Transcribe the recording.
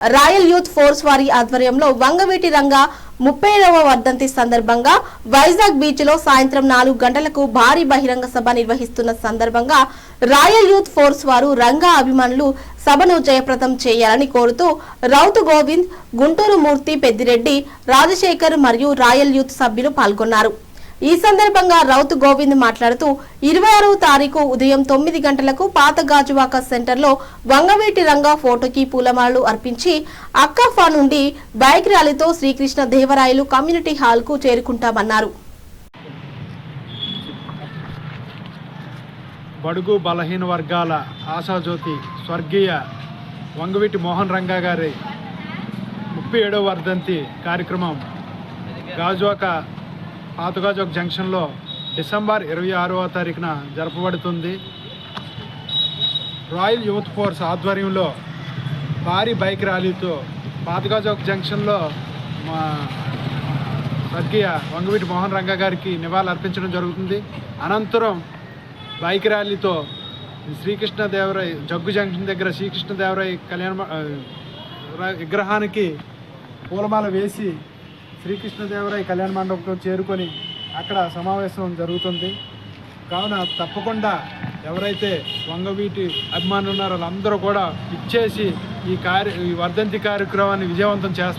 Royal youth force వారి ఆధ్వర్యంలో వంగవీటి రంగ ముప్పైవ వర్ధంతి సందర్భంగా వైజాగ్ బీచ్లో సాయంత్రం నాలుగు గంటలకు భారీ బహిరంగ సభ నిర్వహిస్తున్న సందర్భంగా రాయల్ యూత్ ఫోర్స్ వారు రంగా అభిమానులు సభను జయప్రదం చేయాలని కోరుతూ రౌతు గోవింద్ గుంటూరు మూర్తి పెద్దిరెడ్డి రాజశేఖర్ మరియు రాయల్ యూత్ సభ్యులు పాల్గొన్నారు. ఈ సందర్భంగా రౌత్ గోవింద్ మాట్లాడుతూ ఇరవై ఆరవ తారీఖు ఉదయం తొమ్మిది గంటలకు పాత గాజువాక సెంటర్లో వంగవీటి రంగా ఫోటోకి పూలమాలలు అర్పించి అక్కఫా నుండి బైక్ ర్యాలీతో శ్రీకృష్ణ దేవరాయలు కమ్యూనిటీ హాల్కు చేరుకుంటామన్నారు. బడుగు బలహీన వర్గాల ఆశాజ్యోతి స్వర్గీయ వంగవీటి మోహన్ రంగా గారి ముప్పై ఏడవ వర్ధంతి కార్యక్రమం గాజువాక పాతుగాజోక్ జంక్షన్లో డిసెంబర్ ఇరవై ఆరవ తారీఖున జరపబడుతుంది. రాయల్ యూత్ ఫోర్స్ ఆధ్వర్యంలో భారీ బైక్ ర్యాలీతో పాతగాజోక్ జంక్షన్లో మా స్వర్గీయ వంగవీటి మోహన్ రంగ గారికి నివాళులు అర్పించడం జరుగుతుంది. అనంతరం బైక్ ర్యాలీతో శ్రీకృష్ణదేవరాయ జగ్గు జంక్షన్ దగ్గర శ్రీకృష్ణదేవరాయ కళ్యాణ విగ్రహానికి పూలమాల వేసి శ్రీకృష్ణదేవరాయ కళ్యాణ మండపంలో చేరుకొని అక్కడ సమావేశం జరుగుతుంది. కావున తప్పకుండా ఎవరైతే వంగవీటి అభిమానులు ఉన్నారో వాళ్ళందరూ కూడా ఇచ్చేసి ఈ కార్య ఈ వర్ధంతి కార్యక్రమాన్ని విజయవంతం చేస్తారు.